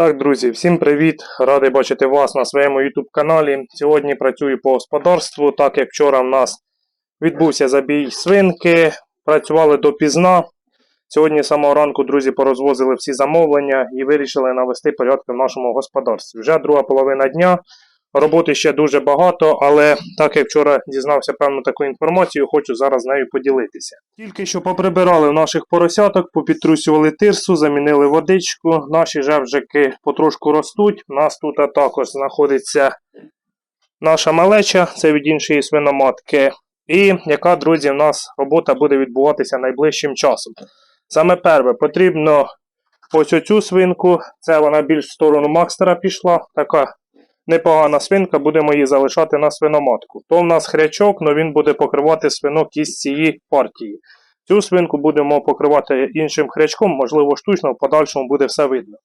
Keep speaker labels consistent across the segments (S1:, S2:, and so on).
S1: Так, друзі, всім привіт! Радий бачити вас на своєму YouTube каналі. Сьогодні працюю по господарству, так як вчора в нас відбувся забій свинки, працювали допізна. Сьогодні з самого ранку, друзі, порозвозили всі замовлення і вирішили навести порядки в нашому господарстві. Вже друга половина дня. Роботи ще дуже багато, але так як вчора дізнався певну таку інформацію, хочу зараз нею поділитися. Тільки що поприбирали в наших поросяток, попідтрусювали тирсу, замінили водичку. Наші жевжики потрошку ростуть. У нас тут також знаходиться наша малеча, це від іншої свиноматки. І яка, друзі, в нас робота буде відбуватися найближчим часом. Саме перше, потрібно ось оцю свинку, це вона більш в сторону Макстера пішла, така непогана свинка, будемо її залишати на свиноматку. То в нас хрячок, але він буде покривати свинок із цієї партії. Цю свинку будемо покривати іншим хрячком, можливо, штучно, в подальшому буде все видно.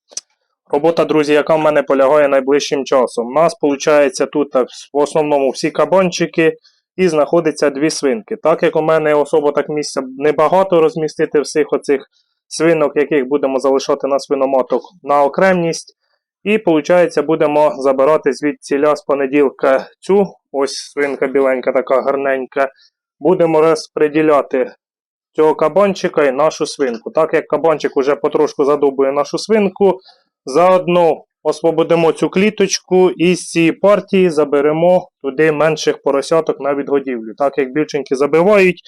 S1: Робота, друзі, яка в мене полягає найближчим часом. У нас, виходить, тут в основному всі кабанчики і знаходиться дві свинки. Так як у мене особо так місця небагато розмістити всіх оцих свинок, яких будемо залишати на свиноматок на окремність. І, виходить, будемо забирати звідціля з понеділка цю, ось свинка біленька, така гарненька. Будемо розподіляти цього кабанчика і нашу свинку. Так як кабанчик уже потрошку задобує нашу свинку, заодно освободимо цю кліточку і з цієї партії заберемо туди менших поросяток на відгодівлю. Так як більшенькі забивають.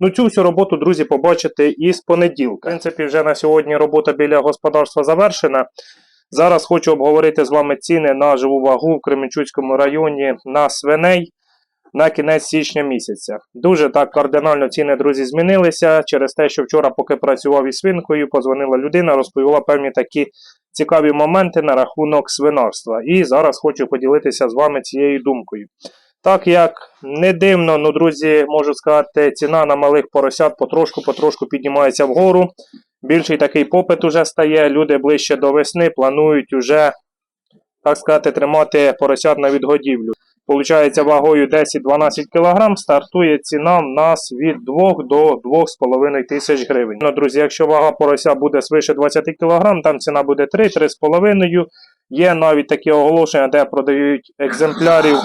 S1: Ну, цю всю роботу, друзі, побачите і з понеділка. В принципі, вже на сьогодні робота біля господарства завершена. Зараз хочу обговорити з вами ціни на живу вагу в Кременчуцькому районі на свиней на кінець січня місяця. Дуже так кардинально ціни, друзі, змінилися через те, що вчора, поки працював із свинкою, позвонила людина, розповіла певні такі цікаві моменти на рахунок свинарства. І зараз хочу поділитися з вами цією думкою. Так як не дивно, ну, друзі, можу сказати, ціна на малих поросят потрошку-потрошку піднімається вгору. Більший такий попит уже стає. Люди ближче до весни планують уже, так сказати, тримати поросят на відгодівлю. Получається, вагою 10-12 кг стартує ціна в нас від 2 до 2,5 тисяч гривень. Ну, друзі, якщо вага порося буде свише 20 кг, там ціна буде 3-3,5 Є навіть такі оголошення, де продають екземплярів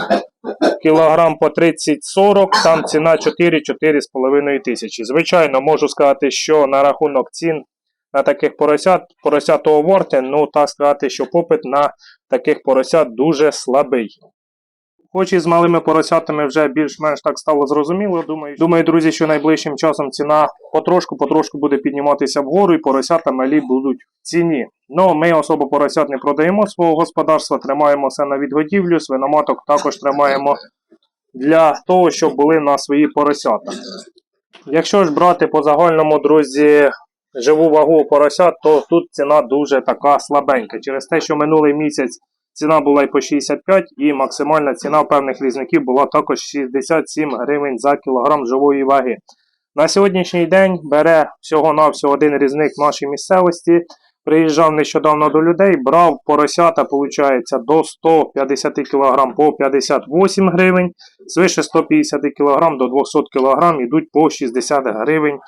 S1: кілограм по 30-40, там ціна 4-4,5 тисячі. Звичайно, можу сказати, що на рахунок цін на таких поросят, поросят того варте, ну так сказати, що попит на таких поросят дуже слабий. Хоч і з малими поросятами вже більш-менш так стало зрозуміло. Думаю, думаю, друзі, що найближчим часом ціна потрошку-потрошку буде підніматися вгору, і поросята малі будуть в ціні. Ну, ми особо поросят не продаємо свого господарства, тримаємо все на відгодівлю, свиноматок також тримаємо для того, щоб були на свої поросята. Якщо ж брати по загальному, друзі, живу вагу поросят, то тут ціна дуже така слабенька. Через те, що минулий місяць ціна була і по 65, і максимальна ціна певних різників була також 67 гривень за кілограм живої ваги. На сьогоднішній день бере всього-навсього один різник в нашій місцевості. Приїжджав нещодавно до людей, брав поросята, виходить, до 150 кг по 58 гривень, свише 150 кг до 200 кг йдуть по 60 гривень.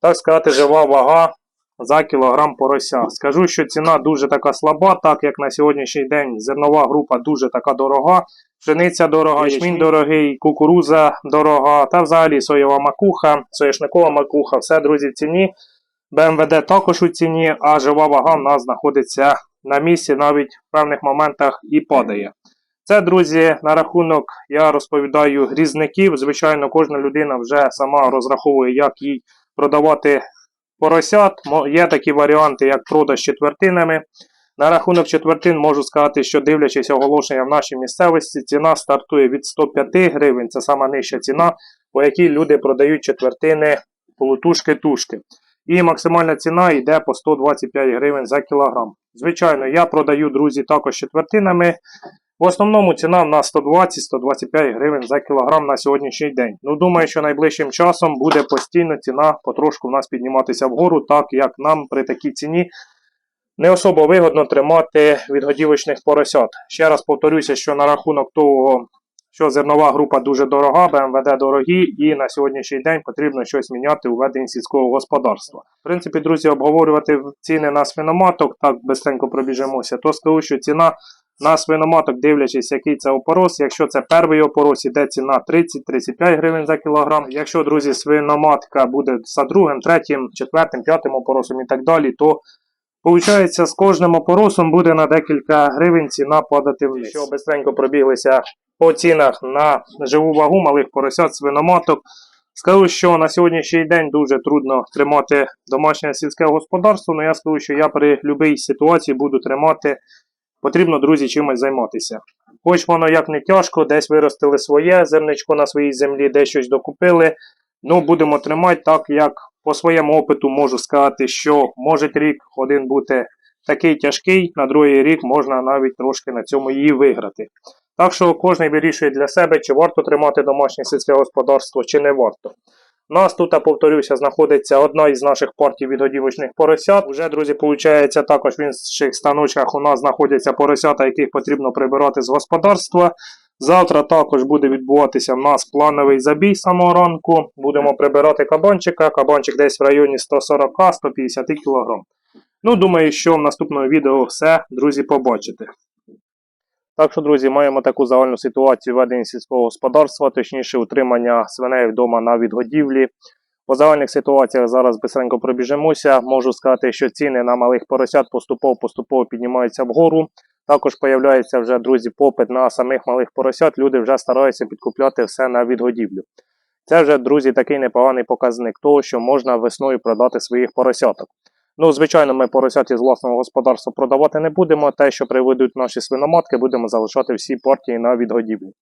S1: Так сказати, жива вага за кілограм порося. Скажу, що ціна дуже така слаба, так як на сьогоднішній день зернова група дуже така дорога. Пшениця дорога, ячмінь дорогий, кукуруза дорога, та взагалі соєва макуха, соєшникова макуха, все, друзі, в ціні. БМВД також у ціні, а жива вага в нас знаходиться на місці, навіть в певних моментах і падає. Це, друзі, на рахунок я розповідаю грізників. Звичайно, кожна людина вже сама розраховує, як їй продавати поросят. Є такі варіанти, як продаж четвертинами. На рахунок четвертин можу сказати, що дивлячись оголошення в нашій місцевості, ціна стартує від 105 гривень, це сама нижча ціна, по якій люди продають четвертини полутушки-тушки. І максимальна ціна йде по 125 гривень за кілограм. Звичайно, я продаю, друзі, також четвертинами. В основному ціна в нас 120-125 гривень за кілограм на сьогоднішній день. Ну, думаю, що найближчим часом буде постійно ціна потрошку в нас підніматися вгору, так як нам при такій ціні не особо вигодно тримати відгодівочних поросят. Ще раз повторюся, що на рахунок того, що зернова група дуже дорога, БМВД дорогі, і на сьогоднішній день потрібно щось міняти у веденні сільського господарства. В принципі, друзі, обговорювати ціни на свиноматок, так бистренько пробіжимося, то скажу, що ціна на свиноматок, дивлячись, який це опорос. Якщо це перший опорос, іде ціна 30-35 гривень за кілограм. Якщо, друзі, свиноматка буде за другим, третім, четвертим, п'ятим опоросом і так далі, то Получається, з кожним опоросом буде на декілька гривень ціна падати вниз. Що бистренько пробіглися по цінах на живу вагу малих поросят, свиноматок. Скажу, що на сьогоднішній день дуже трудно тримати домашнє сільське господарство, але я скажу, що я при будь-якій ситуації буду тримати. Потрібно, друзі, чимось займатися. Хоч воно як не тяжко, десь виростили своє зерничко на своїй землі, десь щось докупили. Ну, будемо тримати так, як по своєму опиту можу сказати, що може рік один бути такий тяжкий, на другий рік можна навіть трошки на цьому її виграти. Так що кожен вирішує для себе, чи варто тримати домашнє сільське господарство, чи не варто. У нас тут, я повторюся, знаходиться одна із наших партій відгодівочних поросят. Уже, друзі, виходить, також в інших станочках у нас знаходяться поросята, яких потрібно прибирати з господарства. Завтра також буде відбуватися в нас плановий забій самого ранку. Будемо прибирати кабанчика. Кабанчик десь в районі 140-150 кг. Ну, думаю, що в наступному відео все, друзі, побачите. Так що, друзі, маємо таку загальну ситуацію ведення сільського господарства, точніше утримання свиней вдома на відгодівлі. По загальних ситуаціях зараз бистренько пробіжимося. Можу сказати, що ціни на малих поросят поступово-поступово піднімаються вгору. Також появляється вже, друзі, попит на самих малих поросят. Люди вже стараються підкупляти все на відгодівлю. Це вже, друзі, такий непоганий показник того, що можна весною продати своїх поросяток. Ну, звичайно, ми поросят із власного господарства продавати не будемо. Те, що приведуть наші свиноматки, будемо залишати всі партії на відгодівлю.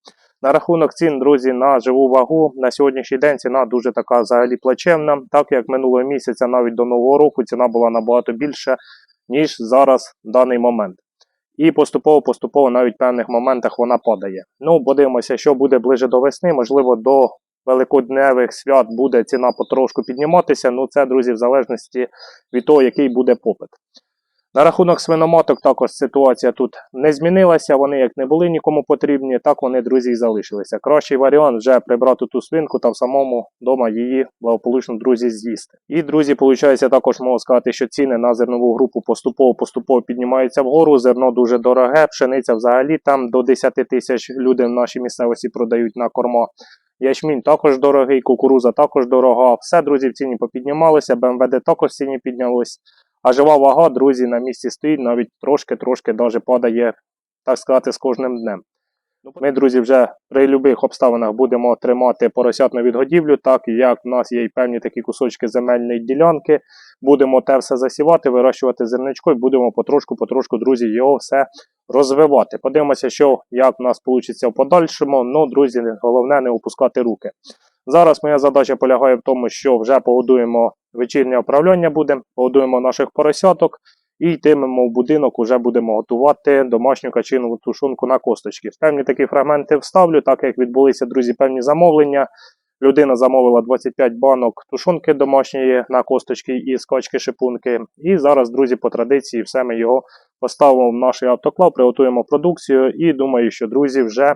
S1: На рахунок цін, друзі, на живу вагу на сьогоднішній день ціна дуже така взагалі плачевна, так як минулого місяця, навіть до нового року, ціна була набагато більша, ніж зараз в даний момент. І поступово-поступово навіть в певних моментах вона падає. Ну, подивимося, що буде ближе до весни, можливо, до великодневих свят буде ціна потрошку підніматися. Ну, це, друзі, в залежності від того, який буде попит. На рахунок свиноматок також ситуація тут не змінилася. Вони як не були нікому потрібні, так вони, друзі, і залишилися. Кращий варіант вже прибрати ту свинку та в самому вдома її благополучно, друзі, з'їсти. І, друзі, виходить, також можу сказати, що ціни на зернову групу поступово-поступово піднімаються вгору. Зерно дуже дороге, пшениця взагалі там до 10 тисяч люди в нашій місцевості продають на корма. Ячмінь також дорогий, кукуруза також дорога. Все, друзі, в ціні попіднімалися, БМВД також в ціні піднялось. А жива вага, друзі, на місці стоїть, навіть трошки-трошки даже падає, так сказати, з кожним днем. Ми, друзі, вже при будь-яких обставинах будемо тримати поросят на відгодівлю, так як в нас є і певні такі кусочки земельної ділянки. Будемо те все засівати, вирощувати зерничко і будемо потрошку-потрошку, друзі, його все розвивати. Подивимося, що як в нас вийде в подальшому. Ну, друзі, головне не опускати руки. Зараз моя задача полягає в тому, що вже погодуємо вечірнє управління буде, погодуємо наших поросяток і йтимемо в будинок, вже будемо готувати домашню качину тушонку на косточки. Певні такі фрагменти вставлю, так як відбулися, друзі, певні замовлення. Людина замовила 25 банок тушонки домашньої на косточки і скачки шипунки. І зараз, друзі, по традиції, все ми його поставимо в наш автоклав, приготуємо продукцію. І думаю, що друзі вже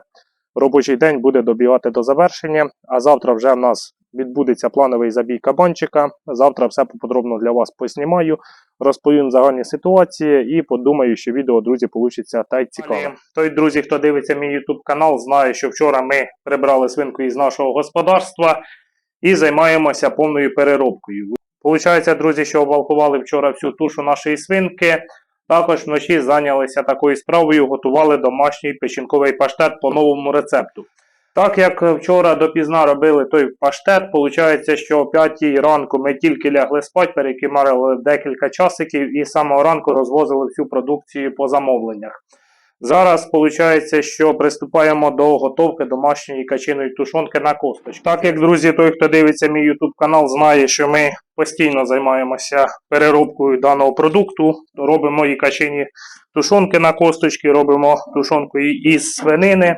S1: робочий день буде добігати до завершення. А завтра вже в нас відбудеться плановий забій кабанчика. Завтра все поподробно для вас поснімаю, розповім загальні ситуації і подумаю, що відео, друзі, вийде та й цікаве. Той, друзі, хто дивиться мій YouTube канал, знає, що вчора ми прибрали свинку із нашого господарства і займаємося повною переробкою. Получається, друзі, що обвалкували вчора всю тушу нашої свинки. Також вночі зайнялися такою справою, готували домашній печінковий паштет по новому рецепту. Так як вчора допізна робили той паштет, виходить, що о 5 ранку ми тільки лягли спать, перекимарили декілька часиків і з самого ранку розвозили всю продукцію по замовленнях. Зараз виходить, що приступаємо до готовки домашньої качиної тушонки на косточку. Так як, друзі, той, хто дивиться мій YouTube канал, знає, що ми постійно займаємося переробкою даного продукту. Робимо і качині тушонки на косточки, робимо тушонку із свинини.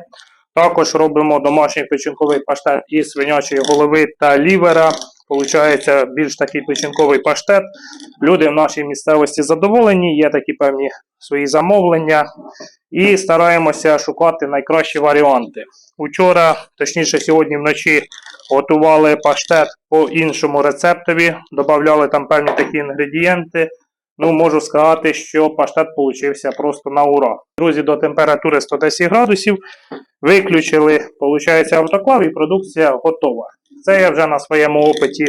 S1: Також робимо домашній печінковий паштет із свинячої голови та лівера.
S2: Получається більш такий печінковий паштет. Люди в нашій місцевості задоволені, є такі певні свої замовлення. І стараємося шукати найкращі варіанти. Учора, точніше сьогодні вночі, готували паштет по іншому рецептові, додавали там певні такі інгредієнти. Ну, можу сказати, що паштет получився просто на ура. Друзі, до температури 110 градусів виключили, виходить, автоклав і продукція готова. Це я вже на своєму опиті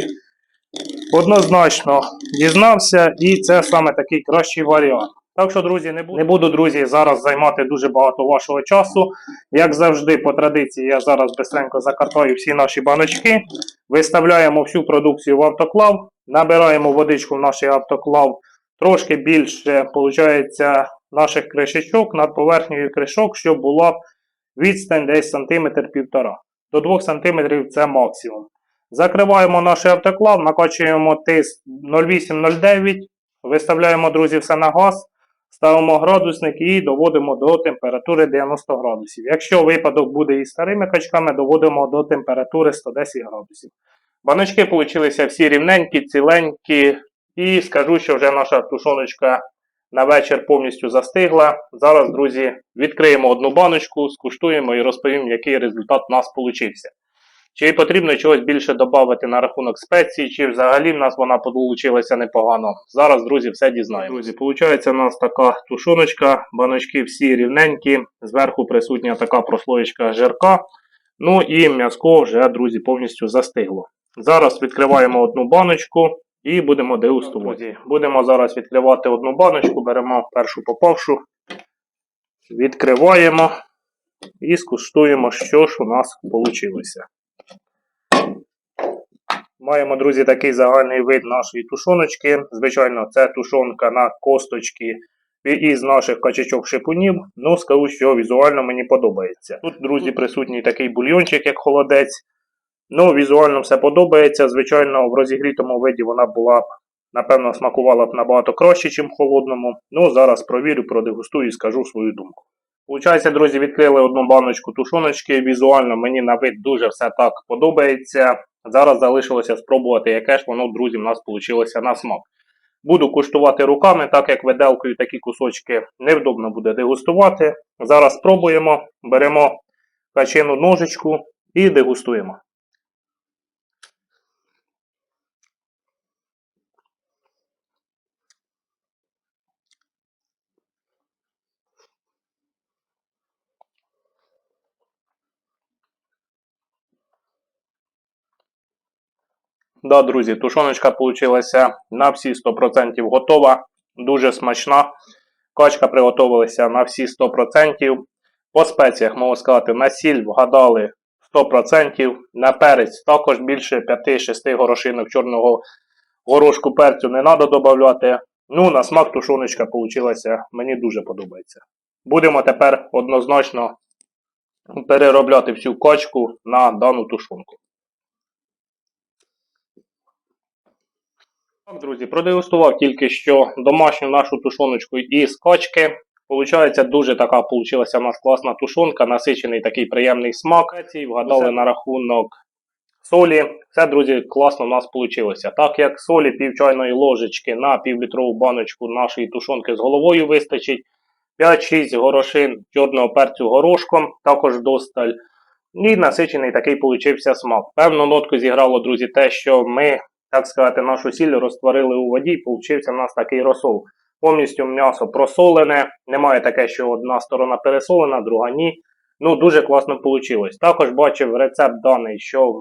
S2: однозначно дізнався, і це саме такий кращий варіант. Так що, друзі, не буду, не буду, друзі, зараз займати дуже багато вашого часу. Як завжди, по традиції, я зараз бистренько закартаю всі наші баночки, виставляємо всю продукцію в автоклав, набираємо водичку в наш автоклав трошки більше, виходить, наших кришечок над поверхнею кришок, щоб була відстань десь сантиметр півтора. До 2 см це максимум. Закриваємо наш автоклав, накачуємо тиск 08-09, виставляємо, друзі, все на газ, ставимо градусник і доводимо до температури 90 градусів. Якщо випадок буде із старими качками, доводимо до температури 110 градусів. Баночки вийшли всі рівненькі, ціленькі, і скажу, що вже наша тушоночка на вечір повністю застигла. Зараз, друзі, відкриємо одну баночку, скуштуємо і розповім, який результат у нас получився. Чи потрібно чогось більше додати на рахунок спецій, чи взагалі в нас вона получилася непогано. Зараз, друзі, все дізнаємо. Друзі, виходить у нас така тушоночка, баночки всі рівненькі, зверху присутня така прослоєчка жирка. Ну і м'язко вже, друзі, повністю застигло. Зараз відкриваємо одну баночку і будемо дегустувати. Будемо зараз відкривати одну баночку, беремо першу попавшу, відкриваємо і скуштуємо, що ж у нас вийшло. Маємо, друзі, такий загальний вид нашої тушоночки. Звичайно, це тушонка на косточки із наших качачок шипунів. Ну, скажу, що візуально мені подобається. Тут, друзі, присутній такий бульйончик, як холодець. Ну, візуально все подобається. Звичайно, в розігрітому виді вона була б, напевно, смакувала б набагато краще, ніж в холодному. Ну, зараз провірю, продегустую і скажу свою думку. Получається, друзі, відкрили одну баночку тушоночки. Візуально мені на вид дуже все так подобається. Зараз залишилося спробувати, яке ж воно, друзі, в нас вийшло на смак. Буду куштувати руками, так як виделкою такі кусочки невдобно буде дегустувати. Зараз спробуємо, беремо качину ножичку і дегустуємо. Да, друзі, тушоночка получилася на всі 100% готова, дуже смачна. Качка приготувалася на всі 100%. По спеціях, можу сказати, на сіль вгадали 100%. На перець також більше 5-6 горошинок чорного горошку перцю не треба додавати. Ну, на смак тушоночка получилася, мені дуже подобається. Будемо тепер однозначно переробляти всю качку на дану тушонку. Так, друзі, продегустував тільки що домашню нашу тушоночку із качки. Получається, дуже така получилася у нас класна тушонка, насичений такий приємний смак. Вгадали Все. на рахунок солі. Все, друзі, класно у нас вийшло. Так як солі пів чайної ложечки на півлітрову баночку нашої тушонки з головою вистачить. 5-6 горошин чорного перцю горошком, також досталь. І насичений такий получився смак. Певну нотку зіграло, друзі, те, що ми так сказати, нашу сіль розтворили у воді, і получився у нас такий розсол. Повністю м'ясо просолене, немає таке, що одна сторона пересолена, друга ні. Ну, дуже класно вийшло. Також бачив рецепт даний, що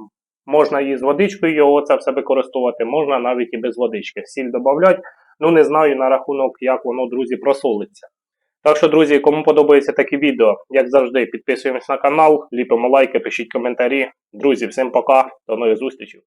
S2: можна і з водичкою його це все використовувати, можна навіть і без водички. Сіль додати. Ну, не знаю на рахунок, як воно, друзі, просолиться. Так що, друзі, кому подобається таке відео, як завжди, підписуємось на канал, ліпимо лайки, пишіть коментарі. Друзі, всім пока, до нових зустрічей.